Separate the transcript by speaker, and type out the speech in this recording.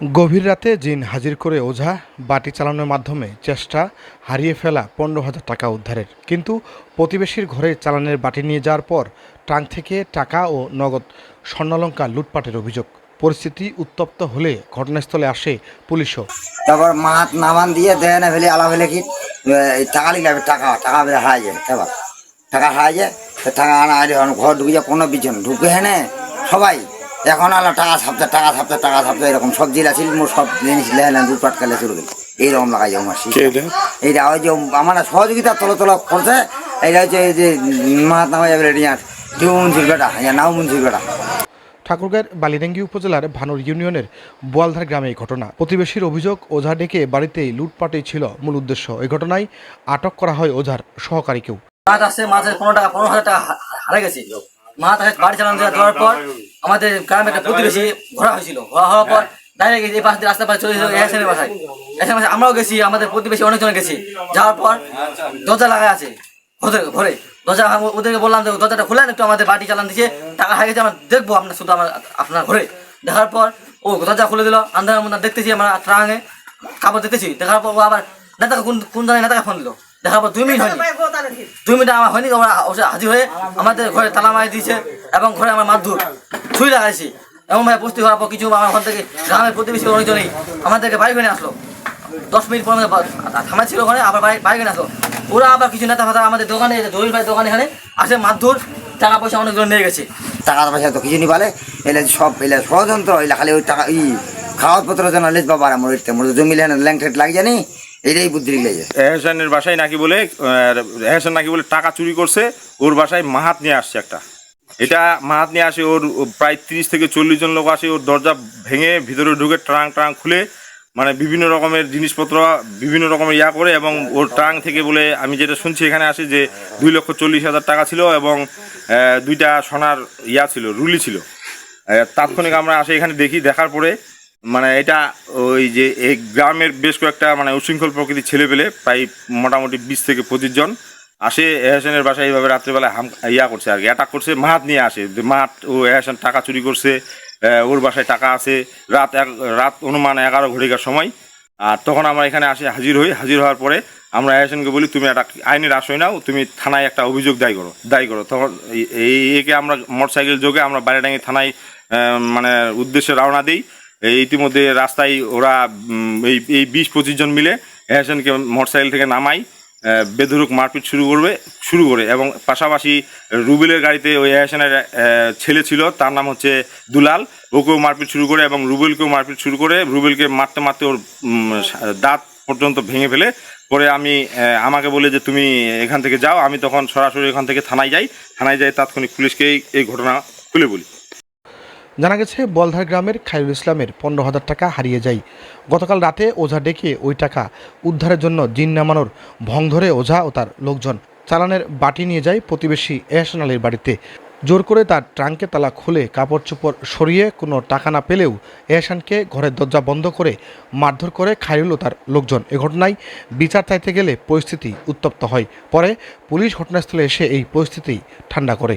Speaker 1: গভীর রাতে জিন হাজির করে ওঝা বাটি চালানোর মাধ্যমে চেষ্টা হারিয়ে ফেলা পনেরো হাজার টাকা উদ্ধারের। কিন্তু প্রতিবেশীর ঘরে চালানের বাটি নিয়ে যাওয়ার পর ট্রাঙ্ক থেকে টাকা ও নগদ স্বর্ণালঙ্কার লুটপাটের অভিযোগ। পরিস্থিতি উত্তপ্ত হলে ঘটনাস্থলে আসে পুলিশও।
Speaker 2: তারপর মাছ নামান দিয়ে দেয় না ফেলে আলা ফেলে কি টাকা লিখলে টাকা টাকা বেড়ে হারাই যায় টাকা হারাই যায় টাকা আনা ঘর ঢুকে যায়, কোনো পিছন ঢুকে হেনে সবাই এখন আলা টাকা ছাপতে টাকা ছাপতে টাকা ছাপতে এরকম সব জেলা ছিল মোট সব জিনিস লেহেলেন দুপাট খেলে শুরু গেল এইরকম লাগাই যায় আমার এইটা ওই যে আমার সহযোগিতা তলো তলো করছে এইটা হচ্ছে এই যে মাহাত্মা হয়ে যাবে রিয়ার কেউ মুন্সির বেটা হ্যাঁ নাও মুন্সির বেটা।
Speaker 1: ঠাকুরগাঁয়ের বালিডাঙ্গি উপজেলার ভানুর ইউনিয়নের বোয়ালধার গ্রামে এই ঘটনা। প্রতিবেশীর অভিযোগ ওঝা ডেকে বাড়িতেই লুটপাটই ছিল মূল উদ্দেশ্য। এই ঘটনায় আটক করা হয় ওঝার সহকারীকেও
Speaker 3: মাছ আসছে মাছের পনেরো টাকা পনেরো হাজার টাকা হারা গেছে। মাছ আসে বাড়ি চালানো দেওয়ার পর আমাদের গ্রামে একটা প্রতিবেশী ঘোরা হয়েছিল। ঘোরা হওয়ার পর ডাইরেক্ট এই পাশ দিয়ে রাস্তা পাশে চলে এসএনের বাসায়। এসএন বাসায় আমরাও গেছি, আমাদের প্রতিবেশী অনেকজন গেছি। যাওয়ার পর দরজা লাগা আছে ঘরে ঘরে। দরজা ওদেরকে বললাম যে, দরজাটা খুলেন, একটু আমাদের বাড়ি চালান দিচ্ছে টাকা হারিয়ে গেছে, আমরা দেখব আপনার শুধু আমার, আপনার ঘরে। দেখার পর ও দরজা খুলে দিল মধ্যে দেখতেছি আমরা ট্রাঙে কাপড় দেখতেছি। দেখার পর ও আবার নেতাকে কোন কোন জায়গায় নেতাকে ফোন দিল। পর দুই মিনিট হয়নি। দুই মিনিট আমার হয়নি ওরা হাজির হয়ে আমাদের ঘরে তালা মারি দিয়েছে এবং ঘরে আমার মারধর ছুরি লাগাইছি। এমন ভাবে পুষ্টি হওয়ার পর কিছু আমার ওখান থেকে গ্রামের প্রতিবেশী অনেকজনই আমাদেরকে বাড়ি করে আসলো। দশ মিনিট পর আমাদের থামাই ছিল ওখানে আবার বাড়ি বাড়ি করে আসলো। ওরা আবার কিছু নেতা ফাতা আমাদের দোকানে দলিল ভাই দোকানে এখানে আসে মারধর টাকা পয়সা অনেকজন নিয়ে গেছে।
Speaker 2: টাকা পয়সা তো কিছু নি বলে এলে সব এলে ষড়যন্ত্র এলে খালি ওই টাকা ই খাওয়ার পত্র যেন লেজ বাবার আমার জমি লেন ল্যাংকেট লাগে জানি এটাই বুদ্ধি লেগে
Speaker 4: বাসায় নাকি বলে আহ, এহসান নাকি বলে টাকা চুরি করছে ওর বাসায় মাহাত নিয়ে আসছে একটা। এটা মাহাত নিয়ে আসে ওর প্রায় তিরিশ থেকে চল্লিশ জন লোক আসে ওর দরজা ভেঙে ভিতরে ঢুকে ট্রাং ট্রাং খুলে মানে বিভিন্ন রকমের জিনিসপত্র বিভিন্ন রকমের ইয়া করে এবং ওর ট্রাং থেকে বলে আমি যেটা শুনছি এখানে আসে যে দুই লক্ষ চল্লিশ হাজার টাকা ছিল এবং দুইটা সোনার ইয়া ছিল রুলি ছিল। তাৎক্ষণিক আমরা আসে এখানে দেখি দেখার পরে মানে এটা ওই যে এই গ্রামের বেশ কয়েকটা মানে উশৃঙ্খল প্রকৃতির ছেলে পেলে প্রায় মোটামুটি বিশ থেকে পঁচিশ জন আসে এহসানের বাসায় এইভাবে রাত্রেবেলা হাম, ইয়া করছে আর কি অ্যাটাক করছে মাহাত নিয়ে আসে। মাহাত ও এহসান টাকা চুরি করছে ওর বাসায় টাকা আছে, রাত এক, রাত অনুমান এগারো ঘড়িকার সময়। আর তখন আমরা এখানে আসে, হাজির হই, হাজির হওয়ার পরে আমরা এহসানকে বলি, তুমি একটা আইনের আশ্রয় নাও, তুমি থানায় একটা অভিযোগ দায়ী করো দায়ী করো। তখন এই- একে আমরা মোটরসাইকেল যোগে আমরা বাইরেডাঙ্গি থানায় মানে উদ্দেশ্যে রওনা দিই। ইতিমধ্যে রাস্তায় ওরা এই এই বিশ পঁচিশ জন মিলে এহসানকে মোটরসাইকেল থেকে নামাই বেধরুক মারপিট শুরু করবে, শুরু করে এবং পাশাপাশি রুবেলের গাড়িতে ওই এহসানের ছেলে ছিল, তার নাম হচ্ছে দুলাল। ওকেও মারপিট শুরু করে এবং রুবেলকেও মারপিট শুরু করে, রুবেলকে মারতে মারতে ওর দাঁত পর্যন্ত ভেঙে ফেলে। পরে আমি আমাকে বলে যে, তুমি এখান থেকে যাও, আমি তখন সরাসরি এখান থেকে থানায় যাই। থানায় যাই, তাৎক্ষণিক পুলিশকে এই ঘটনা খুলে বলি।
Speaker 1: জানা গেছে, বলধার গ্রামের খায়রুল ইসলামের পনেরো হাজার টাকা হারিয়ে যায়। গতকাল রাতে ওঝা ডেকে ওই টাকা উদ্ধারের জন্য জিন নামানোর ভং ধরে ওঝা ও তার লোকজন চালানের বাটি নিয়ে যায় প্রতিবেশী এহসান আলীর বাড়িতে। জোর করে তার ট্রাঙ্কে তালা খুলে কাপড় চোপড় সরিয়ে কোনো টাকা না পেলেও এহসানকে ঘরের দরজা বন্ধ করে মারধর করে খায়রুল ও তার লোকজন। এ ঘটনায় বিচার চাইতে গেলে পরিস্থিতি উত্তপ্ত হয়। পরে পুলিশ ঘটনাস্থলে এসে এই পরিস্থিতি ঠান্ডা করে।